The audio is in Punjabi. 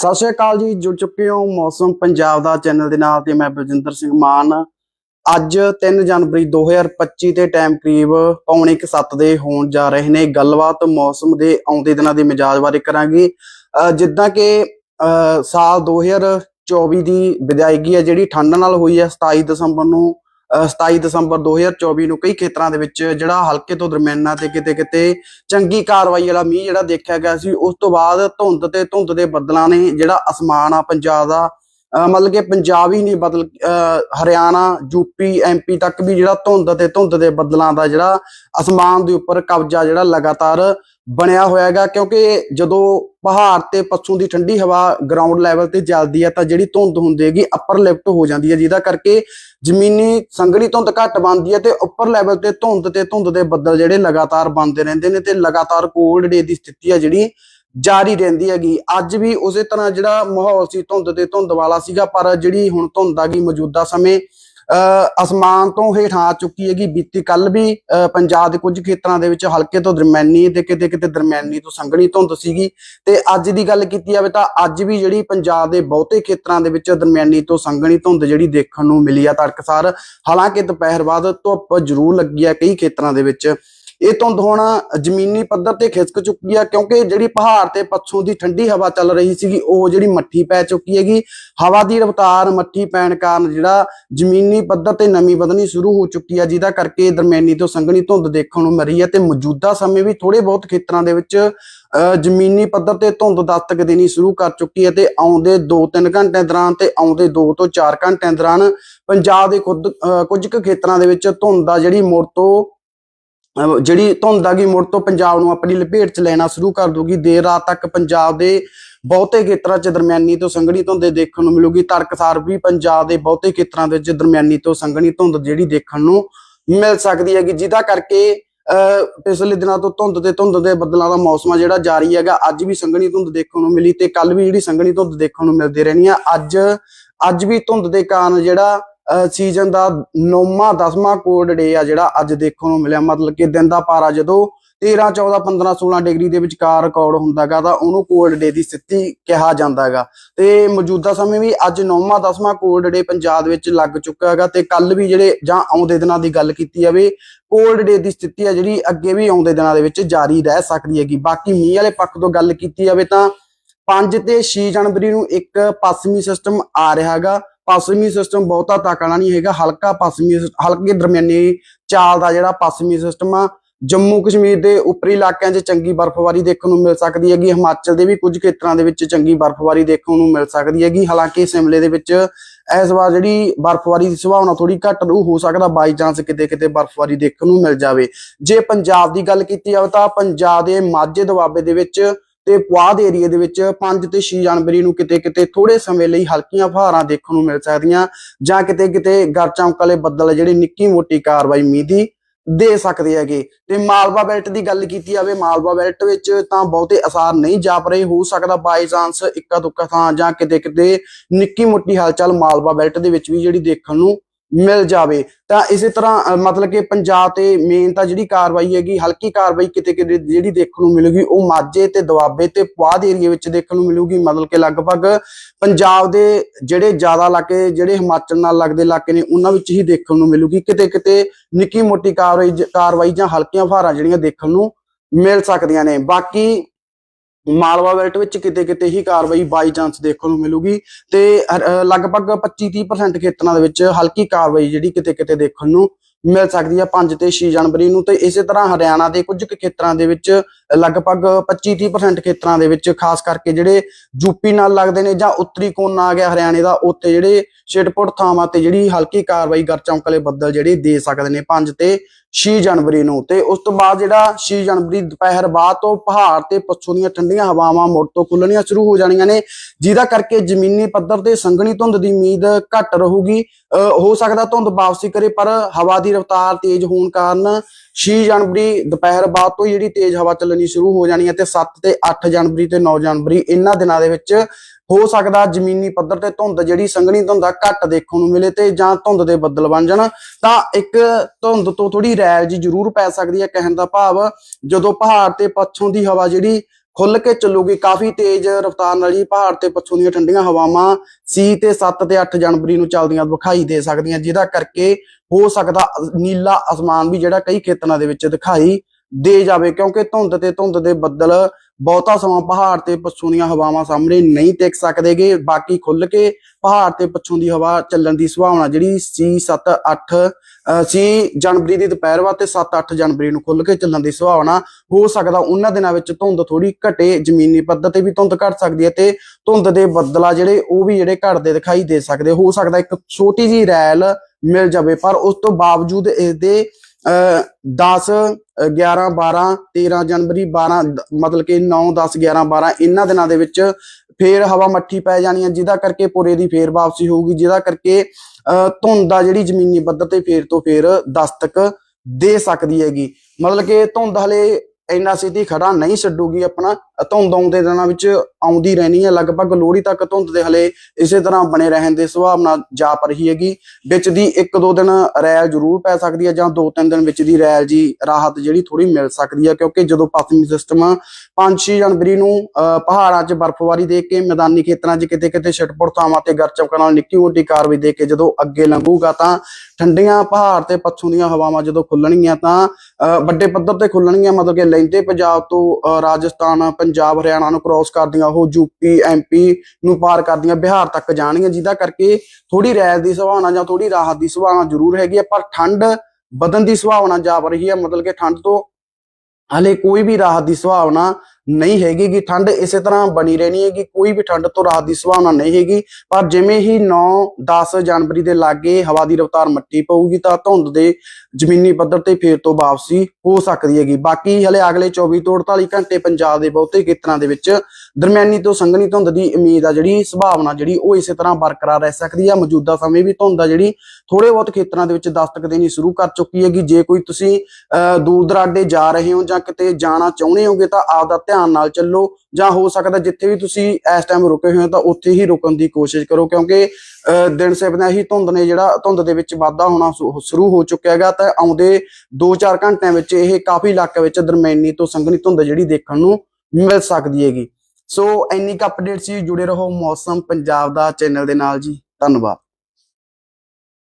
ਸਤਿ ਸ਼੍ਰੀ ਅਕਾਲ ਜੀ, ਜੁੜ ਚੁੱਕੇ ਹੋ ਮੌਸਮ ਪੰਜਾਬ ਦਾ ਚੈਨਲ ਦੇ ਨਾਲ ਤੇ ਮੈਂ ਬਲਜਿੰਦਰ ਸਿੰਘ ਮਾਨ। ਅੱਜ 3 ਜਨਵਰੀ 2025 ਤੇ ਟਾਈਮ ਕਰੀਬ ਪੌਣੇ 7 ਦੇ ਹੋਣ ਜਾ ਰਹੇ ਨੇ। ਗੱਲਬਾਤ ਮੌਸਮ ਦੇ ਆਉਂਦੇ ਦਿਨਾਂ ਦੇ ਮਿਜਾਜ ਬਾਰੇ ਕਰਾਂਗੇ। ਜਿੱਦਾਂ ਕਿ, ਅਹ ਸਾਲ 2024 ਦੀ ਵਿਦਾਇਗੀ ਹੈ, ਜਿਹੜੀ ਠੰਡ ਨਾਲ ਹੋਈ ਹੈ 27 ਦਸੰਬਰ ਨੂੰ 27 ਦਸੰਬਰ 2024 ਨੂੰ ਕਈ ਖੇਤਰਾਂ ਦੇ ਵਿੱਚ ਜਿਹੜਾ ਹਲਕੇ ਤੋਂ ਦਰਮਿਆਨਾ ਤੇ ਕਿਤੇ ਕਿਤੇ ਚੰਗੀ ਕਾਰਵਾਈ ਵਾਲਾ ਮੀਂਹ ਜਿਹੜਾ ਦੇਖਿਆ ਗਿਆ ਸੀ, ਉਸ ਤੋਂ ਬਾਅਦ ਧੁੰਦ ਤੇ ਧੁੰਦ ਦੇ ਬੱਦਲਾਂ ਨੇ ਜਿਹੜਾ ਅਸਮਾਨ ਆ ਪੰਜਾਬ ਦਾ ਮਤਲਬ ਕਿ ਪੰਜਾਬ ਹੀ ਨਹੀਂ ਬਦਲ, ਅਹ ਹਰਿਆਣਾ, ਯੂਪੀ ਐਮਪੀ ਤੱਕ ਵੀ ਜਿਹੜਾ ਧੁੰਦ ਤੇ ਧੁੰਦ ਦੇ ਬੱਦਲਾਂ ਦਾ ਜਿਹੜਾ ਅਸਮਾਨ ਦੇ ਉੱਪਰ ਕਬਜ਼ਾ ਜਿਹੜਾ ਲਗਾਤਾਰ ਬਣਿਆ ਹੋਇਆ ਹੈਗਾ, ਕਿਉਂਕਿ ਜਦੋਂ ਪਹਾੜ ਤੇ ਪੱਛੂ ਦੀ ਠੰਡੀ ਹਵਾ ਗਰਾਊਂਡ ਲੈਵਲ ਤੇ ਚੱਲਦੀ ਹੈ ਤਾਂ ਜਿਹੜੀ ਧੁੰਦ ਹੁੰਦੀ ਹੈਗੀ ਅਪਰ ਲਿਫਟ ਹੋ ਜਾਂਦੀ ਹੈ, ਜਿਹਦਾ ਕਰਕੇ ਜ਼ਮੀਨੀ ਸੰਘਣੀ ਧੁੰਦ ਘੱਟ ਬਣਦੀ ਹੈ ਤੇ ਉੱਪਰ ਲੈਵਲ ਤੇ ਧੁੰਦ ਤੇ ਧੁੰਦ ਦੇ ਬੱਦਲ ਜਿਹੜੇ ਲਗਾਤਾਰ ਬਣਦੇ ਰਹਿੰਦੇ ਨੇ ਤੇ ਲਗਾਤਾਰ ਕੋਲਡ ਡੇ ਦੀ ਸਥਿਤੀ ਹੈ ਜਿਹੜੀ ਜਾਰੀ ਰਹਿੰਦੀ ਹੈਗੀ। ਅੱਜ ਵੀ ਉਸੇ ਤਰ੍ਹਾਂ ਜਿਹੜਾ ਮਾਹੌਲ ਸੀ, ਧੁੰਦ ਤੇ ਧੁੰਦ ਵਾਲਾ ਸੀਗਾ, ਪਰ ਜਿਹੜੀ ਹੁਣ ਧੁੰਦ ਆ ਗਈ ਮੌਜੂਦਾ ਸਮੇਂ, ਅਹ ਅਸਮਾਨ ਤੋਂ ਹੇਠਾਂ ਆ ਚੁੱਕੀ ਹੈਗੀ। ਬੀਤੀ ਕੱਲ ਵੀ, ਅਹ ਪੰਜਾਬ ਦੇ ਕੁਝ ਖੇਤਰਾਂ ਦੇ ਵਿੱਚ ਹਲਕੇ ਤੋਂ ਦਰਮਿਆਨੀ ਤੇ ਕਿਤੇ ਕਿਤੇ ਦਰਮਿਆਨੀ ਤੋਂ ਸੰਘਣੀ ਧੁੰਦ ਸੀਗੀ। ਤੇ ਅੱਜ ਦੀ ਗੱਲ ਕੀਤੀ ਜਾਵੇ ਤਾਂ ਅੱਜ ਵੀ ਜਿਹੜੀ ਪੰਜਾਬ ਦੇ ਬਹੁਤੇ ਖੇਤਰਾਂ ਦੇ ਵਿੱਚ ਦਰਮਿਆਨੀ ਤੋਂ ਸੰਘਣੀ ਧੁੰਦ ਜਿਹੜੀ ਦੇਖਣ ਨੂੰ ਮਿਲੀ ਆ ਤੜਕਸਾਰ। ਹਾਲਾਂਕਿ ਦੁਪਹਿਰ ਬਾਅਦ ਧੁੱਪ ਜ਼ਰੂਰ ਲੱਗੀ ਆ ਕਈ ਖੇਤਰਾਂ ਦੇ ਵਿੱਚ। ਇਹ ਧੁੰਦ ਹੁਣ ਜ਼ਮੀਨੀ ਪੱਧਰ ਤੇ ਖਿਸਕ ਚੁੱਕੀ ਆ, ਕਿਉਂਕਿ ਜਿਹੜੀ ਪਹਾੜ ਤੇ ਪੱਛੋਂ ਦੀ ਠੰਡੀ ਹਵਾ ਚੱਲ ਰਹੀ ਸੀਗੀ, ਉਹ ਜਿਹੜੀ ਮੱਠੀ ਪੈ ਚੁੱਕੀ ਹੈਗੀ। ਹਵਾ ਦੀ ਰਫ਼ਤਾਰ ਮੱਠੀ ਪੈਣ ਕਾਰਨ ਜਿਹੜਾ ਜ਼ਮੀਨੀ ਪੱਧਰ ਤੇ ਨਮੀ ਵਧਣੀ ਸ਼ੁਰੂ ਹੋ ਚੁੱਕੀ ਆ, ਜਿਹਦਾ ਕਰਕੇ ਦਰਮਿਆਨੀ ਤੋਂ ਸੰਘਣੀ ਧੁੰਦ ਦੇਖਣ ਨੂੰ ਮਿਲ ਰਹੀ ਹੈ ਤੇ ਮੌਜੂਦਾ ਸਮੇਂ ਵੀ ਥੋੜੇ ਬਹੁਤ ਖੇਤਰਾਂ ਦੇ ਵਿੱਚ ਅਹ ਜ਼ਮੀਨੀ ਪੱਧਰ ਤੇ ਧੁੰਦ ਦਸਤਕ ਦੇਣੀ ਸ਼ੁਰੂ ਕਰ ਚੁੱਕੀ ਹੈ ਤੇ ਆਉਂਦੇ 2-3 ਘੰਟਿਆਂ ਦੌਰਾਨ ਤੇ ਆਉਂਦੇ 2 ਤੋਂ 4 ਘੰਟਿਆਂ ਦੌਰਾਨ ਪੰਜਾਬ ਦੇ ਖੁਦ ਅਹ ਕੁਝ ਕੁ ਖੇਤਰਾਂ ਦੇ ਵਿੱਚ ਧੁੰਦ ਦਾ ਜਿਹੜੀ ਮੁੜ ਤੋਂ ਜਿਹੜੀ ਧੁੰਦ ਆ ਮੁੜ ਤੋਂ ਪੰਜਾਬ ਨੂੰ ਆਪਣੀ ਲਪੇਟ 'ਚ ਲੈਣਾ ਸ਼ੁਰੂ ਕਰ ਦੂਗੀ ਦੇਰ ਰਾਤ ਤੱਕ ਪੰਜਾਬ ਦੇ ਬਹੁਤੇ ਖੇਤਰਾਂ 'ਚ ਦਰਮਿਆਨੀ ਤੋਂ ਸੰਘਣੀ ਧੁੰਦ ਦੇਖਣ ਨੂੰ ਮਿਲੂਗੀ। ਤੜਕਸਾਰ ਵੀ ਪੰਜਾਬ ਦੇ ਬਹੁਤੇ ਖੇਤਰਾਂ ਦੇ ਵਿੱਚ ਦਰਮਿਆਨੀ ਤੋਂ ਸੰਘਣੀ ਧੁੰਦ ਜਿਹੜੀ ਦੇਖਣ ਨੂੰ ਮਿਲ ਸਕਦੀ ਹੈਗੀ, ਜਿਹਦਾ ਕਰਕੇ, ਅਹ, ਪਿਛਲੇ ਦਿਨਾਂ ਤੋਂ ਧੁੰਦ ਤੇ ਧੁੰਦ ਦੇ ਬੱਦਲਾਂ ਦਾ ਮੌਸਮ ਜਿਹੜਾ ਜਾਰੀ ਹੈਗਾ। ਅੱਜ ਵੀ ਸੰਘਣੀ ਧੁੰਦ ਦੇਖਣ ਨੂੰ ਮਿਲੀ ਤੇ ਕੱਲ ਵੀ ਜਿਹੜੀ ਸੰਘਣੀ ਧੁੰਦ ਦੇਖਣ ਨੂੰ ਮਿਲਦੀ ਰਹਿਣੀ ਆ। ਅੱਜ ਅੱਜ ਵੀ ਧੁੰਦ ਦੇ ਕਾਰਨ ਜਿਹੜਾ ਸੀਜ਼ਨ ਦਾ ਨੌਵਾਂ 10ਵਾਂ ਕੋਲਡ ਡੇ ਆ ਜਿਹੜਾ ਅੱਜ ਦੇਖਣ ਨੂੰ ਮਿਲਿਆ। ਮਤਲਬ ਕਿ ਦਿਨ ਦਾ ਪਾਰਾ ਜਦੋਂ 13 14 15 16 ਡਿਗਰੀ ਦੇ ਵਿਚਕਾਰ ਰਿਕਾਰਡ ਹੁੰਦਾਗਾ ਤਾਂ ਉਹਨੂੰ ਕੋਲਡ ਡੇ ਦੀ ਸਥਿਤੀ ਕਿਹਾ ਜਾਂਦਾਗਾ ਤੇ ਮੌਜੂਦਾ ਸਮੇਂ ਵੀ ਅੱਜ ਨੌਵਾਂ 10ਵਾਂ ਕੋਲਡ ਡੇ ਪੰਜਾਬ ਵਿੱਚ ਲੱਗ ਚੁੱਕਾ ਹੈਗਾ ਤੇ ਕੱਲ ਵੀ ਜਿਹੜੇ ਜਾਂ ਆਉਂਦੇ ਦਿਨਾਂ ਦੀ ਗੱਲ ਕੀਤੀ ਜਾਵੇ ਕੋਲਡ ਡੇ ਦੀ ਸਥਿਤੀ ਆ ਜਿਹੜੀ ਅੱਗੇ ਵੀ ਆਉਂਦੇ ਦਿਨਾਂ ਦੇ ਵਿੱਚ ਜਾਰੀ ਰਹਿ ਸਕਦੀ ਹੈਗੀ। ਬਾਕੀ ਮੀਂਹ ਵਾਲੇ ਪੱਖ ਤੋਂ ਗੱਲ ਕੀਤੀ ਜਾਵੇ ਤਾਂ 5 ਤੇ 6 ਜਨਵਰੀ ਨੂੰ ਇੱਕ ਪੱਛਮੀ ਸਿਸਟਮ ਆ ਰਿਹਾ ਹੈਗਾ ਪੱਛਮੀ ਸਿਸਟਮ ਬਹੁਤਾ ਤਾਕੜਾ ਨਹੀਂ ਹੈਗਾ, ਹਲਕਾ ਪੱਛਮੀ ਹਲਕੇ ਦਰਮਿਆਨੀ ਚਾਲ ਦਾ ਜਿਹੜਾ ਪੱਛਮੀ ਸਿਸਟਮ ਆ, ਜੰਮੂ ਕਸ਼ਮੀਰ ਦੇ ਉੱਪਰੀ ਇਲਾਕਿਆਂ 'ਚ ਚੰਗੀ ਬਰਫ਼ਬਾਰੀ ਦੇਖਣ ਨੂੰ ਮਿਲ ਸਕਦੀ ਹੈਗੀ, ਹਿਮਾਚਲ ਦੇ ਵੀ ਕੁਝ ਖੇਤਰਾਂ ਦੇ ਵਿੱਚ ਚੰਗੀ ਬਰਫ਼ਬਾਰੀ ਦੇਖਣ ਨੂੰ ਮਿਲ ਸਕਦੀ ਹੈਗੀ, ਹਾਲਾਂਕਿ ਸਿਮਲੇ ਦੇ ਵਿੱਚ ਇਸ ਵਾਰ ਜਿਹੜੀ ਬਰਫ਼ਬਾਰੀ ਦੀ ਸੰਭਾਵਨਾ ਥੋੜੀ ਘੱਟ ਰੂ ਹੋ ਸਕਦਾ ਬਾਈ ਚਾਂਸ ਕਿਤੇ ਕਿਤੇ ਬਰਫ਼ਬਾਰੀ ਦੇਖਣ ਨੂੰ ਮਿਲ ਜਾਵੇ। ਜੇ ਪੰਜਾਬ ਦੀ ਗੱਲ ਕੀਤੀ ਜਾਵੇ ਤਾਂ ਪੰਜਾਬ ਦੇ ਮਾਝੇ ਦੁਆਬੇ ਦੇ ਵਿੱਚ ਤੇ ਪੁਆਧ ਏਰੀਆ ਦੇ ਵਿੱਚ 5 ਤੇ 6 ਜਨਵਰੀ ਨੂੰ ਕਿਤੇ ਕਿਤੇ ਥੋੜੇ ਸਮੇਂ ਲਈ ਹਲਕੀਆਂ ਫੁਹਾਰਾਂ ਦੇਖਣ ਨੂੰ ਮਿਲ ਸਕਦੀਆਂ ਜਾਂ ਕਿਤੇ ਕਿਤੇ ਗਰ ਚਮਕ ਵਾਲੇ ਬੱਦਲ ਜਿਹੜੇ ਨਿੱਕੀ ਮੋਟੀ ਕਾਰਵਾਈ ਮੀਂਹ ਦੀ ਦੇ ਸਕਦੇ ਹੈਗੇ। ਤੇ ਮਾਲਵਾ ਬੈਲਟ ਦੀ ਗੱਲ ਕੀਤੀ ਜਾਵੇ, ਮਾਲਵਾ ਬੈਲਟ ਵਿੱਚ ਤਾਂ ਬਹੁਤੇ ਅਸਾਰ ਨਹੀਂ ਜਾਪ ਰਹੇ, ਹੋ ਸਕਦਾ ਬਾਈ ਚਾਂਸ ਇੱਕਾ ਦੁੱਕਾ ਥਾਂ ਜਾਂ ਕਿਤੇ ਕਿਤੇ ਨਿੱਕੀ ਮੋਟੀ ਹਲਚਲ ਮਾਲਵਾ ਬੈਲਟ ਦੇ ਵਿੱਚ ਵੀ ਜਿਹੜੀ ਦੇਖਣ ਨੂੰ ਮਿਲ ਜਾਵੇ। ਤਾਂ ਇਸੇ ਤਰ੍ਹਾਂ ਮਤਲਬ ਕਿ ਪੰਜਾਬ ਤੇ ਮੇਨ ਤਾਂ ਜਿਹੜੀ ਕਾਰਵਾਈ ਹੈਗੀ, ਹਲਕੀ ਕਾਰਵਾਈ ਕਿਤੇ ਕਿਤੇ ਜਿਹੜੀ ਦੇਖਣ ਨੂੰ ਮਿਲੂਗੀ, ਉਹ ਮਾਝੇ ਤੇ ਦੁਆਬੇ ਤੇ ਪੁਆਧ ਏਰੀਆ ਵਿੱਚ ਦੇਖਣ ਨੂੰ ਮਿਲੂਗੀ। ਮਤਲਬ ਕਿ ਲਗਭਗ ਪੰਜਾਬ ਦੇ ਜਿਹੜੇ ਜ਼ਿਆਦਾ ਇਲਾਕੇ, ਜਿਹੜੇ ਹਿਮਾਚਲ ਨਾਲ ਲੱਗਦੇ ਇਲਾਕੇ ਨੇ, ਉਹਨਾਂ ਵਿੱਚ ਹੀ ਦੇਖਣ ਨੂੰ ਮਿਲੂਗੀ। ਕਿਤੇ ਕਿਤੇ ਨਿੱਕੀ ਮੋਟੀ ਕਾਰਵਾਈ ਕਾਰਵਾਈ ਜਾਂ ਹਲਕੀਆਂ ਫਾਰਾਂ ਜਿਹੜੀਆਂ ਦੇਖਣ ਨੂੰ ਮਿਲ ਸਕਦੀਆਂ ਨੇ। ਬਾਕੀ ਮਾਲਵਾ ਬੈਲਟ ਵਿੱਚ ਕਿਤੇ ਕਿਤੇ ਹੀ ਕਾਰਵਾਈ ਬਾਈ ਚਾਂਸ ਦੇਖਣ ਨੂੰ ਮਿਲੂਗੀ ਤੇ ਲਗਭਗ 25-30% ਖੇਤਰਾਂ ਦੇ ਵਿੱਚ ਹਲਕੀ ਕਾਰਵਾਈ ਜਿਹੜੀ ਕਿਤੇ ਕਿਤੇ ਦੇਖਣ ਨੂੰ ਮਿਲ ਸਕਦੀ ਹੈ 5 ਤੇ 6 ਜਨਵਰੀ ਨੂੰ ਤੇ ਇਸੇ ਤਰ੍ਹਾਂ ਹਰਿਆਣਾ ਦੇ ਕੁਝ ਖੇਤਰਾਂ ਦੇ ਵਿੱਚ ਲਗਭਗ 25-30% ਖੇਤਰਾਂ ਦੇ ਵਿੱਚ ਖਾਸ ਕਰਕੇ ਜਿਹੜੇ ਯੂਪੀ ਨਾਲ ਲੱਗਦੇ ਨੇ ਜਾਂ ਉੱਤਰੀ ਕੋਨਾ ਆ ਗਿਆ ਹਰਿਆਣੇ ਦਾ, ਉੱਥੇ ਜਿਹੜੇ ਛਿਟਪੁਟ ਥਾਵਾਂ ਤੇ ਜਿਹੜੀ ਹਲਕੀ ਕਾਰਵਾਈ ਗਰ ਚਮਕਲੇ ਬੱਦਲ ਜਿਹੜੇ ਦੇ ਸਕਦੇ ਨੇ 5 ਤੇ 6 ਜਨਵਰੀ ਨੂੰ ਤੇ ਉਸ ਤੋਂ ਬਾਅਦ ਜਿਹੜਾ 6 ਜਨਵਰੀ ਦੁਪਹਿਰ ਬਾਅਦ ਤੋਂ ਪਹਾੜ ਤੇ ਪੱਛੋਂ ਦੀਆਂ ਠੰਡੀਆਂ ਹਵਾਵਾਂ ਮੁੜ ਤੋਂ ਖੁੱਲਣੀਆਂ ਸ਼ੁਰੂ ਹੋ ਜਾਣੀਆਂ ਨੇ, ਜਿਹਦਾ ਕਰਕੇ ਜ਼ਮੀਨੀ ਪੱਧਰ ਤੇ ਸੰਘਣੀ ਧੁੰਦ ਦੀ ਉਮੀਦ ਘੱਟ ਰਹੂਗੀ। ਅਹ ਹੋ ਸਕਦਾ ਧੁੰਦ ਵਾਪਸੀ ਕਰੇ, ਪਰ ਹਵਾ ਦੀ ਰਫ਼ਤਾਰ ਤੇਜ਼ ਹੋਣ ਕਾਰਨ 6 ਜਨਵਰੀ ਦੁਪਹਿਰ ਬਾਅਦ ਤੋਂ ਜਿਹੜੀ ਤੇਜ਼ ਹਵਾ ਚੱਲਣੀ ਸ਼ੁਰੂ ਹੋ ਜਾਣੀ ਹੈ ਤੇ 7 ਤੇ 8 ਜਨਵਰੀ ਤੇ 9 ਜਨਵਰੀ ਇਹਨਾਂ ਦਿਨਾਂ ਦੇ ਵਿੱਚ ਹੋ ਸਕਦਾ ਜ਼ਮੀਨੀ ਪੱਧਰ ਤੇ ਧੁੰਦ ਜਿਹੜੀ ਸੰਘਣੀ ਧੁੰਦ ਆ, ਘੱਟ ਦੇਖਣ ਨੂੰ ਮਿਲੇ ਤੇ ਜਾਂ ਧੁੰਦ ਦੇ ਬੱਦਲ ਬਣ ਜਾਣ। ਤਾਂ ਇੱਕ ਧੁੰਦ ਤੋਂ ਥੋੜੀ ਰੈਲ ਜ਼ਰੂਰ ਪੈ ਸਕਦੀ ਹੈ ਕਹਿਣ ਦਾ ਭਾਵ, ਜਦੋਂ ਪਹਾੜ ਤੇ ਪੱਛੋਂ ਦੀ ਹਵਾ ਜਿਹੜੀ ਖੁੱਲ ਕੇ ਚੱਲੂਗੀ, ਕਾਫੀ ਤੇਜ਼ ਰਫ਼ਤਾਰ ਨਾਲ ਜੀ ਪਹਾੜ ਤੇ ਪੱਛੋਂ ਦੀਆਂ ਠੰਡੀਆਂ ਹਵਾਵਾਂ ਸੀ ਤੇ 7 ਤੇ 8 ਜਨਵਰੀ ਨੂੰ ਚੱਲਦੀਆਂ ਵਿਖਾਈ ਦੇ ਸਕਦੀਆਂ, ਜਿਹਦਾ ਕਰਕੇ ਹੋ ਸਕਦਾ ਨੀਲਾ ਅਸਮਾਨ ਵੀ ਜਿਹੜਾ ਕਈ ਖੇਤਰਾਂ ਦੇ ਵਿੱਚ ਦਿਖਾਈ ਦੇ ਜਾਵੇ ਕਿਉਂਕਿ ਧੁੰਦ ਤੇ ਧੁੰਦ ਦੇ ਬੱਦਲ ਬਹੁਤਾ ਸਮਾਂ ਪਹਾੜ ਤੇ ਪੱਛੋਂ ਦੀਆਂ ਹਵਾਵਾਂ ਸਾਹਮਣੇ ਨਹੀਂ ਟਿਕ ਸਕਦੇਗੇ। ਬਾਕੀ ਖੁੱਲ ਕੇ ਪਹਾੜ ਤੇ ਪੱਛੋਂ ਦੀ ਹਵਾ ਚੱਲਣ ਦੀ ਸੰਭਾਵਨਾ ਜਿਹੜੀ ਸੀ 7 8 ਸੀ ਜਨਵਰੀ ਦੀ ਦੁਪਹਿਰ ਵਾ ਤੇ 7 8 ਜਨਵਰੀ ਨੂੰ ਖੁੱਲ ਕੇ ਚੱਲਣ ਦੀ ਸੰਭਾਵਨਾ ਹੋ ਸਕਦਾ। ਉਹਨਾਂ ਦਿਨਾਂ ਵਿੱਚ ਧੁੰਦ ਥੋੜੀ ਘਟੇ ਜ਼ਮੀਨੀ ਪੱਧਰ ਤੇ ਵੀ ਧੁੰਦ ਘਟ ਸਕਦੀ ਹੈ ਤੇ ਧੁੰਦ ਦੇ ਬੱਦਲਾ ਜਿਹੜੇ ਉਹ ਵੀ ਜਿਹੜੇ ਘਟਦੇ ਦਿਖਾਈ ਦੇ ਸਕਦੇ। ਹੋ ਸਕਦਾ ਇੱਕ ਛੋਟੀ ਜੀ ਰੈਲ ਮਿਲ ਜਾਵੇ ਪਰ ਉਸ ਤੋਂ ਬਾਵਜੂਦ ਇਸ ਦੇ ਅਹ, 10 11 12 13 ਜਨਵਰੀ 12 ਮਤਲਬ ਕਿ 9 10 11 12 ਇਹਨਾਂ ਦਿਨਾਂ ਦੇ ਵਿੱਚ ਫੇਰ ਹਵਾ ਮੱਠੀ ਪੈ ਜਾਣੀ ਹੈ ਜਿਹਦਾ ਕਰਕੇ ਪੁਰੇ ਦੀ ਫੇਰ ਵਾਪਸੀ ਹੋਊਗੀ ਜਿਹਦਾ ਕਰਕੇ ਅਹ, ਧੁੰਦ ਆ ਜਿਹੜੀ ਜ਼ਮੀਨੀ ਪੱਧਰ ਤੇ ਫੇਰ ਤੋਂ ਫੇਰ ਦਸਤਕ ਦੇ ਸਕਦੀ ਹੈਗੀ। ਮਤਲਬ ਕਿ ਧੁੰਦ ਹਲੇ ਇੰਨਾ ਸਿੱਧੀ ਖੜਾ ਨਹੀਂ ਛੱਡੂਗੀ ਆਪਣਾ ਧੁੰਦ ਆਉਂਦੇ ਦਿਨਾਂ ਵਿੱਚ ਆਉਂਦੀ ਰਹਿਣੀ ਹੈ। ਲਗਭਗ ਲੋਹੜੀ ਤੱਕ ਧੁੰਦ ਦੇ ਹਲੇ ਇਸੇ ਤਰ੍ਹਾਂ ਬਣੇ ਰਹਿਣ ਦੀ ਸੰਭਾਵਨਾ ਜਾਪ ਰਹੀ ਹੈਗੀ। ਵਿੱਚ ਦੀ ਇੱਕ ਦੋ ਦਿਨ ਰੈਲ ਜ਼ਰੂਰ ਪੈ ਸਕਦੀ ਹੈ ਜਾਂ ਦੋ ਤਿੰਨ ਦਿਨ ਵਿੱਚ ਦੀ ਰੈਲ ਜੀ ਰਾਹਤ ਜਿਹੜੀ ਥੋੜੀ ਮਿਲ ਸਕਦੀ ਹੈ ਕਿਉਂਕਿ ਜਦੋਂ ਪੱਛਮੀ ਸਿਸਟਮ 5-6 ਜਨਵਰੀ ਨੂੰ ਪਹਾੜਾਂ 'ਚ ਬਰਫ਼ਬਾਰੀ ਦੇ ਕੇ ਮੈਦਾਨੀ ਖੇਤਰਾਂ 'ਚ ਕਿਤੇ ਕਿਤੇ ਛਟਪੁਰ ਥਾਵਾਂ ਤੇ ਗਰਚਮਕ ਨਾਲ ਨਿੱਕੀ ਮੋਟੀ ਕਾਰਵਾਈ ਦੇ ਕੇ ਜਦੋਂ ਅੱਗੇ ਲੰਘੂਗਾ ਤਾਂ ਠੰਡੀਆਂ ਪਹਾੜ ਤੇ ਪੱਛੋਂ ਦੀਆਂ ਹਵਾਵਾਂ ਜਦੋਂ ਖੁੱਲਣਗੀਆਂ ਤਾਂ ਅਹ, ਵੱਡੇ ਪੱਧਰ ਤੇ ਖੁੱਲਣਗੀਆਂ। ਮਤਲਬ ਕਿ ਲੈਂਦੇ ਪੰਜਾਬ ਤੋਂ ਅਹ, ਰਾਜਸਥਾਨ ਪੰਜਾਬ, ਹਰਿਆਣਾ ਨੂੰ ਕ੍ਰਾਸ ਕਰਦੀਆਂ, ਉਹ ਯੂਪੀ ਐਮਪੀ ਨੂੰ ਪਾਰ ਕਰਦੀਆਂ, ਬਿਹਾਰ ਤੱਕ ਜਾਣਗੀਆਂ, ਜਿਹਦਾ ਕਰਕੇ ਥੋੜੀ ਰੈਲ ਦੀ ਸੰਭਾਵਨਾ ਜਾਂ ਥੋੜੀ ਰਾਹਤ ਦੀ ਸੰਭਾਵਨਾ ਜ਼ਰੂਰ ਹੈਗੀ ਹੈ, ਪਰ ਠੰਡ ਵਧਣ ਦੀ ਸੰਭਾਵਨਾ ਜਾਪ ਰਹੀ ਹੈ, ਮਤਲਬ ਕਿ ਠੰਡ ਤੋਂ ਹਲੇ ਕੋਈ ਵੀ ਰਾਹਤ ਦੀ ਸੰਭਾਵਨਾ ਨਹੀਂ ਹੈਗੀ ਗੀ। ਠੰਡ ਇਸੇ ਤਰ੍ਹਾਂ ਬਣੀ ਰਹਿਣੀ ਹੈਗੀ ਕੋਈ ਵੀ ਠੰਡ ਤੋਂ ਰਾਹਤ ਦੀ ਸੰਭਾਵਨਾ ਨਹੀਂ ਹੈਗੀ। ਪਰ ਜਿਵੇਂ ਹੀ 9 10 ਜਨਵਰੀ ਦੇ ਲਾਗੇ ਹਵਾ ਦੀ ਰਫ਼ਤਾਰ ਮੱਟੀ ਪਊਗੀ ਤਾਂ ਧੁੰਦ ਦੇ ਜ਼ਮੀਨੀ ਪੱਧਰ ਤੇ ਫੇਰ ਤੋਂ ਵਾਪਸੀ ਹੋ ਸਕਦੀ ਹੈਗੀ। ਬਾਕੀ ਹਲੇ ਅਗਲੇ 24 ਤੋਂ 48 ਘੰਟੇ ਪੰਜਾਬ ਦੇ ਬਹੁਤੇ ਖੇਤਰਾਂ ਦੇ ਵਿੱਚ ਦਰਮਿਆਨੀ ਤੋਂ ਸੰਘਣੀ ਧੁੰਦ ਦੀ ਉਮੀਦ ਆ ਜਿਹੜੀ ਸੰਭਾਵਨਾ ਜਿਹੜੀ ਉਹ ਇਸੇ ਤਰ੍ਹਾਂ ਬਰਕਰਾਰ ਰਹਿ ਸਕਦੀ ਆ। ਮੌਜੂਦਾ ਸਮੇਂ ਵੀ ਧੁੰਦ ਆ ਜਿਹੜੀ ਥੋੜੇ ਬਹੁਤ ਖੇਤਰਾਂ ਦੇ ਵਿੱਚ ਦਸਤਕ ਦੇਣੀ ਸ਼ੁਰੂ ਕਰ ਚੁੱਕੀ ਹੈਗੀ। ਜੇ ਕੋਈ ਤੁਸੀਂ ਅਹ, ਦੂਰ ਦਰਾਡੇ ਜਾ ਰਹੇ ਹੋ ਜਾਂ ਕਿਤੇ ਜਾਣਾ ਚਾਹੁੰਦੇ ਹੋਗੇ ਤਾਂ ਆਪ ਦਾ ਧਿਆਨ ਨਾਲ ਚੱਲੋ ਜਾਂ ਹੋ ਸਕਦਾ ਜਿੱਥੇ ਵੀ ਤੁਸੀਂ ਇਸ ਟਾਈਮ ਰੁਕੇ ਹੋਏ ਹੋ ਤਾਂ ਉੱਥੇ ਹੀ ਰੁਕਣ ਦੀ ਕੋਸ਼ਿਸ਼ ਕਰੋ ਕਿਉਂਕਿ ਅਹ, ਦਿਨ ਸਿਪਦਿਆਂ ਹੀ ਧੁੰਦ ਨੇ ਜਿਹੜਾ ਧੁੰਦ ਦੇ ਵਿੱਚ ਵਾਧਾ ਹੋਣਾ ਸ਼ੁਰੂ ਹੋ ਚੁੱਕਿਆ ਹੈਗਾ ਤਾਂ ਆਉਂਦੇ 2-4 ਘੰਟਿਆਂ ਵਿੱਚ ਇਹ ਕਾਫੀ ਇਲਾਕੇ ਵਿੱਚ ਦਰਮਿਆਨੀ ਤੋਂ ਸੰਘਣੀ ਧੁੰਦ ਜਿਹੜੀ ਦੇਖਣ ਨੂੰ ਮਿਲ ਸਕਦੀ ਹੈਗੀ। ਸੋ ਇੰਨੀ ਕੁ ਅਪਡੇਟ ਸੀ ਜੁੜੇ ਰਹੋ ਮੌਸਮ ਪੰਜਾਬ ਦਾ ਚੈਨਲ ਦੇ ਨਾਲ ਜੀ। ਧੰਨਵਾਦ।